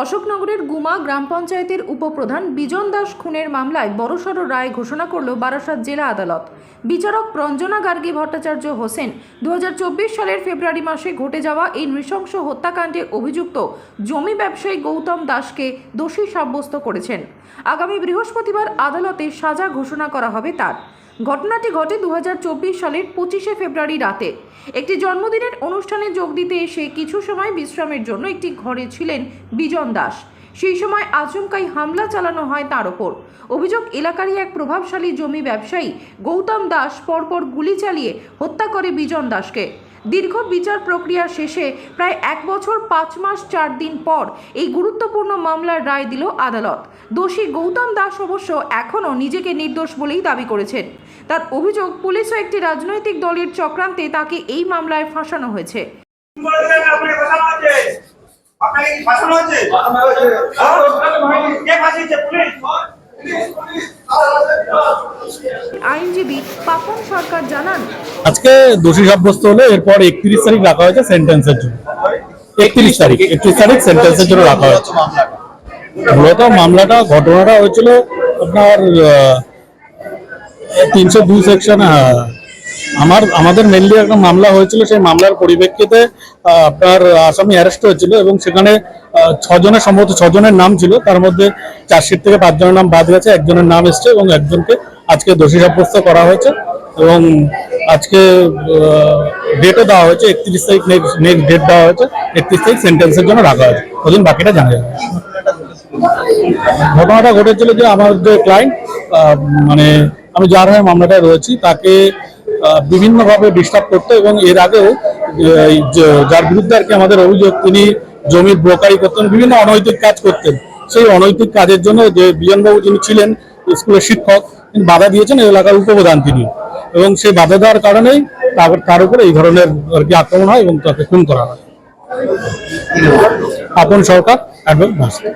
অশোকনগরের গুমা গ্রাম পঞ্চায়েতের উপপ্রধান বিজন দাস খুনের মামলায় বড়সড় রায় ঘোষণা করল বারাসাত জেলা আদালত। বিচারক রঞ্জনা গার্গী ভট্টাচার্য হোসেন দু হাজার চব্বিশ সালের ফেব্রুয়ারি মাসে ঘটে যাওয়া এই নৃশংস হত্যাকাণ্ডে অভিযুক্ত জমি ব্যবসায়ী গৌতম দাসকে দোষী সাব্যস্ত করেছেন। আগামী বৃহস্পতিবার আদালতে সাজা ঘোষণা করা হবে তার। ঘটনাটি ঘটে দু হাজার চব্বিশ সালের পঁচিশে ফেব্রুয়ারি রাতে। একটি জন্মদিনের অনুষ্ঠানে যোগ দিতে এসে কিছু সময় বিশ্রামের জন্য একটি ঘরে ছিলেন বিজন দাস। সেই সময় আচমকাই হামলা চালানো হয় তার ওপর। অভিযোগ, এলাকারই এক প্রভাবশালী জমি ব্যবসায়ী গৌতম দাস পরপর গুলি চালিয়ে হত্যা করে বিজন দাসকে। দীর্ঘ বিচার প্রক্রিয়া শেষে প্রায় এক বছর পাঁচ মাস চার দিন পর এই গুরুত্বপূর্ণ মামলার রায় দিল আদালত। দোষী গৌতম দাস অবশ্য এখনও নিজেকে নির্দোষ বলেই দাবি করেছেন। তার অভিযোগ পুলিশ ও একটি রাজনৈতিক দলের চক্রান্তে তাকে এই মামলায় ফাঁসানো হয়েছে। আপনাকে ফাঁসানো হচ্ছে আপনাকে কি ফাঁসানো হচ্ছে কে ফাঁসিয়েছে? পুলিশ। আইনজীবী পাপন সরকার জানান আজকে দোষী সাব্যস্ত হলে এরপর একত্রিশ তারিখ রাখা হয়েছে সেন্টেন্সের জন্য। একত্রিশ তারিখ একত্রিশ তারিখ সেন্টেন্সের জন্য রাখা হয়েছে। মূলত মামলাটা ঘটনাটা হয়েছিল আপনার তিনশো দুই সেকশনে আমার, আমাদের মেনলি একটা মামলা হয়েছিল, সেই মামলার পরিপ্রেক্ষিতে আপনার আসামি অ্যারেস্ট হয়েছিল এবং সেখানে ছজনের সম্ভবত ছজনের নাম ছিল। তার মধ্যে চার্জশিট থেকে পাঁচজনের নাম বাদ গেছে, একজনের নাম এসছে এবং একজনকে আজকে দোষী সাব্যস্ত করা হয়েছে এবং আজকে ডেটও দেওয়া হয়েছে, একত্রিশ তারিখ নেক্সট নেক্সট ডেট দেওয়া হয়েছে, একত্রিশ তারিখ সেন্টেন্সের জন্য রাখা হয়েছে। ওদিন বাকিটা জানা যাবে ঘটনাটা ঘটেছিল যে আমার যে ক্লায়েন্ট মানে আমি যার হয়ে মামলাটায় রয়েছি, তাকে বিভিন্নভাবে ডিস্টার্ব করতো এবং এর আগেও যার বিরুদ্ধে আর কি আমাদের অভিযোগ, তিনি জমির ব্রোকারি করতেন, বিভিন্ন অনৈতিক কাজ করতেন। সেই অনৈতিক কাজের জন্য যে বিজনবাবু যিনি ছিলেন, স্কুলের শিক্ষক, তিনি বাধা দিয়েছেন এই এলাকার উপপ্রধান তিনি। এবং সেই বাধা দেওয়ার কারণেই তার তার উপরে এই ধরনের আর কি আক্রমণ হয় এবং তাকে খুন করা হয়। আপন সরকার ভাস্কর।